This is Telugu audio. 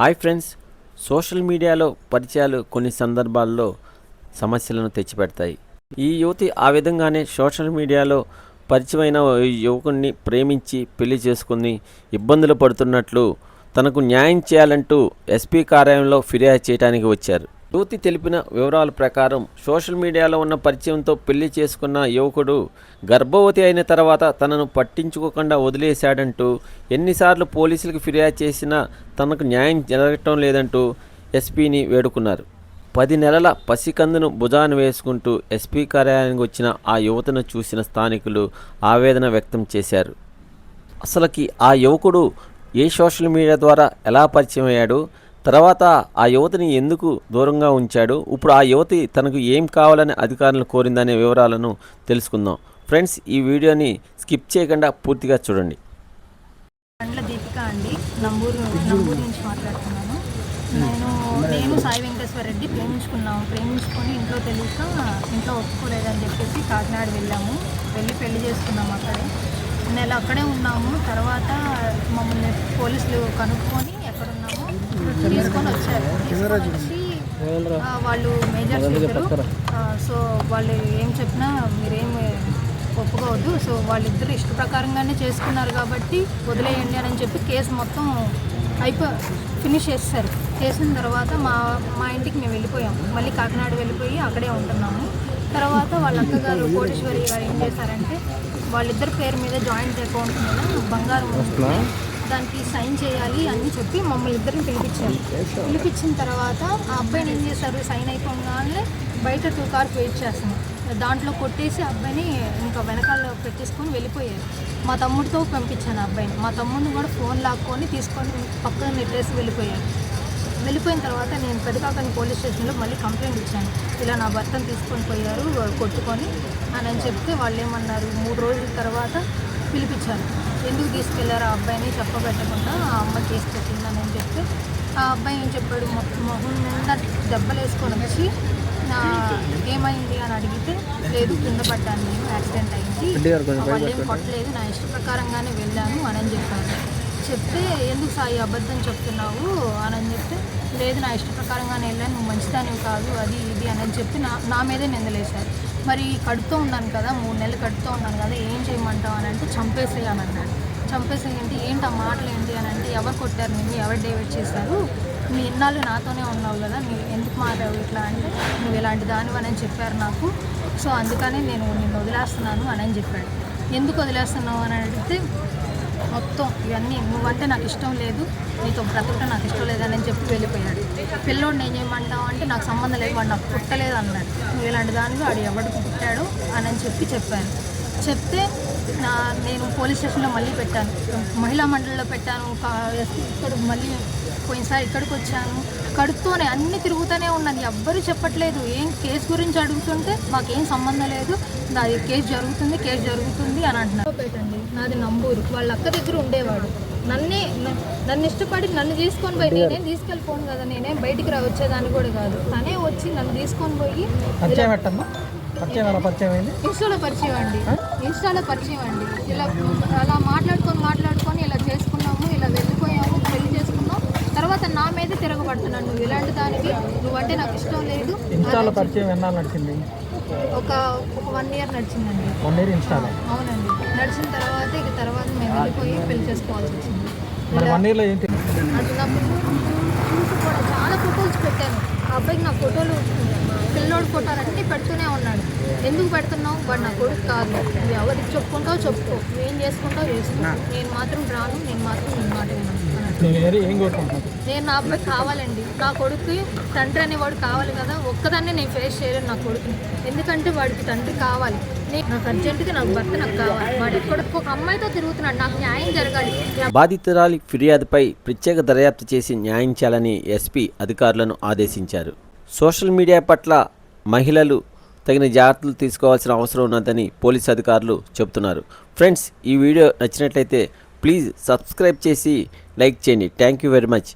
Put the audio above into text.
Hi friends. సోషల్ మీడియాలో పరిచయాలు కొన్ని సందర్భాల్లో సమస్యలను తెచ్చిపెడతాయి. ఈ యువతి ఆ విధంగానే సోషల్ మీడియాలో పరిచయమైన ఓ యువకుడిని ప్రేమించి పెళ్ళి చేసుకుని ఇబ్బందులు పడుతున్నట్లు తనకు న్యాయం చేయాలంటూ ఎస్పీ కార్యాలయంలో ఫిర్యాదు చేయడానికి వచ్చారు. యువతి తెలిపిన వివరాల ప్రకారం సోషల్ మీడియాలో ఉన్న పరిచయంతో పెళ్ళి చేసుకున్న యువకుడు గర్భవతి అయిన తర్వాత తనను పట్టించుకోకుండా వదిలేశాడంటూ ఎన్నిసార్లు పోలీసులకు ఫిర్యాదు చేసినా తనకు న్యాయం జరగటం లేదంటూ ఎస్పీని వేడుకున్నారు. పది నెలల పసికందును భుజాన వేసుకుంటూ ఎస్పీ కార్యాలయానికి వచ్చిన ఆ యువతను చూసిన స్థానికులు ఆవేదన వ్యక్తం చేశారు. అసలుకి ఆ యువకుడు ఏ సోషల్ మీడియా ద్వారా ఎలా పరిచయం అయ్యాడు? తర్వాత ఆ యువతిని ఎందుకు దూరంగా ఉంచాడు? ఇప్పుడు ఆ యువతి తనకు ఏం కావాలని అధికారులు కోరిందనే వివరాలను తెలుసుకుందాం. ఫ్రెండ్స్ ఈ వీడియోని స్కిప్ చేయకుండా పూర్తిగా చూడండి. పండ్ల దీపిక అండి. నంబూరు నంబూరు నుంచి మాట్లాడుతున్నాను. నేను నేను సాయి వెంకటేశ్వర రెడ్డి ప్రేమించుకున్నాము ప్రేమించుకొని ఇంట్లో తెలియక ఇంట్లో ఒప్పుకోలేదని చెప్పేసి కాకినాడ వెళ్ళాము. వెళ్ళి పెళ్ళి చేసుకున్నాము అక్కడే. నెల అక్కడే ఉన్నాము. తర్వాత మమ్మల్ని పోలీసులు కనుక్కొని తీసుకొని వచ్చారు తీసుకొని వచ్చి వాళ్ళు మేజర్ చేశారు. సో వాళ్ళు ఏం చెప్పినా మీరేం ఒప్పుకోవద్దు. సో వాళ్ళిద్దరు ఇష్ట ప్రకారంగానే చేసుకున్నారు కాబట్టి వదిలేయండి అని చెప్పి కేసు మొత్తం అయిపో ఫినిష్ చేస్తారు చేసిన తర్వాత మా మా ఇంటికి మేము వెళ్ళిపోయాం. మళ్ళీ కాకినాడ వెళ్ళిపోయి అక్కడే ఉంటున్నాము. తర్వాత వాళ్ళ అక్కగారు కోటేశ్వరి గారు ఏం చేశారంటే వాళ్ళిద్దరి పేరు మీద జాయింట్ అకౌంట్ మీద బంగారం వస్తుంది దానికి సైన్ చేయాలి అని చెప్పి మమ్మల్ని ఇద్దరిని పిలిపించారు. పిలిపించిన తర్వాత ఆ అబ్బాయిని ఏం చేశారు? సైన్ అయిపోగానే బయట టూ కార్స్ వెయిట్ చేస్తాను దాంట్లో కొట్టేసి అబ్బాయిని ఇంకా వెనకాల పెట్టేసుకొని వెళ్ళిపోయారు. మా తమ్ముడితో పంపించాను ఆ అబ్బాయిని. మా తమ్ముడిని కూడా ఫోన్ లాక్కొని తీసుకొని పక్కన నెట్టేసి వెళ్ళిపోయారు. వెళ్ళిపోయిన తర్వాత నేను పెదకాకని పోలీస్ స్టేషన్లో మళ్ళీ కంప్లైంట్ ఇచ్చాను. ఇలా నా భర్తను తీసుకొని పోయారు కొట్టుకొని అని అని చెప్తే వాళ్ళు ఏమన్నారు? మూడు రోజుల తర్వాత పిలిపించారు. ఎందుకు తీసుకెళ్ళారు ఆ అబ్బాయిని చెప్పబెట్టకుండా ఆ అమ్మ అని చెప్తే ఆ అబ్బాయి ఏం చెప్పాడు? మొత్తం మొహం నిండా దెబ్బలు వేసుకొని వచ్చి "నా ఏమైంది? అని అడిగితే లేదు కింద పడ్డాను నేను యాక్సిడెంట్ అయింది. వాళ్ళు ఏం కొట్టలేదు నా ఇష్ట ప్రకారంగానే వెళ్ళాను అని అని చెప్పారు చెప్తే ఎందుకు సాయి అబద్ధం చెప్తున్నావు? అని అని చెప్తే లేదు నా ఇష్ట ప్రకారంగానే వెళ్ళాను నువ్వు మంచిదానివి కాదు అది ఇది అని అని చెప్పి నా నా మీదే నిందలేశారు. మరి కడుతూ ఉన్నాను కదా మూడు నెలలు కడుతూ ఉన్నాను కదా ఏం చేయమంటావు అని అంటే చంపేసేయి అని అన్నాడు ఏంటి ఆ మాటలు ఏంటి అని అంటే ఎవరు కొట్టారు నిన్ను ఎవరు డేవిడ్ చేశారు? నువ్వు ఇన్నాళ్ళు నాతోనే ఉన్నావు కదా నువ్వు ఎందుకు మారావు ఇట్లా అంటే నువ్వు ఇలాంటి దానివని అని చెప్పారు నాకు. సో అందుకని నేను నిన్ను వదిలేస్తున్నాను అని అని చెప్పాడు. ఎందుకు వదిలేస్తున్నావు అని అడిగితే మొత్తం ఇవన్నీ నువ్వంటే నాకు ఇష్టం లేదు నీతో బ్రతకటం నాకు ఇష్టం లేదని చెప్పి వెళ్ళిపోయాడు. పిల్లోడు నేను చేయమంటావు అంటే నాకు సంబంధం లేదు వాడు నాకు పుట్టలేదు అన్నాడు. నువ్వు ఇలాంటి దానిలో వాడు ఎవరికి పుట్టాడు అని అని చెప్పి చెప్పాను. చెప్తే నా నేను పోలీస్ స్టేషన్లో మళ్ళీ పెట్టాను. మహిళా మండలిలో పెట్టాను. ఇక్కడ మళ్ళీ పోయినసారి ఇక్కడికి వచ్చాను. కడుపుతోనే అన్ని తిరుగుతూనే ఉన్నాను ఎవ్వరూ చెప్పట్లేదు. ఏం కేసు గురించి అడుగుతుంటే మాకేం సంబంధం లేదు. నాది కేసు జరుగుతుంది కేసు జరుగుతుంది అని అంటున్నారు. పెట్టండి నాది నంబూరు. వాళ్ళ అక్క దగ్గర ఉండేవాడు. నన్నే నన్ను ఇష్టపడి నన్ను తీసుకొని పోయి నేనేం తీసుకెళ్ళిపోను కదా. నేనేం బయటికి రా వచ్చేదాన్ని కూడా కాదు. తనే వచ్చి నన్ను తీసుకొని పోయి పరిచయం పెట్టమ్మా పరిచయం ఎలా? పరిచయం అయింది ఇన్స్టాలో పరిచయం అండి. ఇన్స్టాలో పరిచయం అండి. ఇలా అలా మాట్లాడుకొని మాట్లాడుకొని ఇలా చేసుకున్నాము ఇలా వెళ్ళిపోయాము పెళ్ళి చేసుకున్నాం తర్వాత నా తిరగబడుతున్నాను నువ్వు ఇలాంటి దానికి నువ్వంటే నాకు ఇష్టం లేదు. ఇన్స్టాలో పరిచయం ఎన్నాళ్ళు నడిచింది? ఒక ఒక వన్ ఇయర్ నడిచిందండి. వన్ ఇయర్ ఇన్స్టాలో? అవునండి. నడిచిన తర్వాత ఇక తర్వాత మేము వెళ్ళిపోయి పెళ్ళి చేసుకోవాల్సి వచ్చింది. వన్ ఇయర్లో ఏంటి? అది నా చూసి కూడా చాలా ఫొటోస్ పెట్టాను. ఆ అబ్బాయికి నా ఫోటోలు పిల్లోడు ఫోటోలు అన్నీ పెడుతూనే ఉన్నాడు. ఎందుకు పెడుతున్నావు? వాడు నా కొడుకు కాదు. నువ్వు ఎవరికి చెప్పుకుంటావు చెప్పుకో. నువ్వు ఏం చేసుకుంటావు. చేసుకో నేను మాత్రం రాను. నేను మాత్రం నీ మాట విన్నాను. నేను నా అబ్బాయి కావాలండి. నా కొడుకు తండ్రి అనేవాడు కావాలి కదా. ఒక్కదాన్నే నేను ఫేస్ చేయలేను నా కొడుకుని. ఎందుకంటే వాడికి తండ్రి కావాలి. నేను నాకు అర్జెంటుగా నాకు భర్త నాకు కావాలి. వాడు ఎక్కడికి ఒక అమ్మాయితో తిరుగుతున్నాడు. నాకు న్యాయం జరగాలి. బాధితురాలి ఫిర్యాదుపై ప్రత్యేక దర్యాప్తు చేసి న్యాయం చేయాలని ఎస్పీ అధికారులను ఆదేశించారు. సోషల్ మీడియా పట్ల మహిళలు తగిన జాగ్రత్తలు తీసుకోవాల్సిన అవసరం ఉన్నదని పోలీస్ అధికారులు చెబుతున్నారు. ఫ్రెండ్స్ ఈ వీడియో నచ్చినట్లయితే ప్లీజ్ సబ్స్క్రైబ్ చేసి లైక్ చేయండి. Thank you very much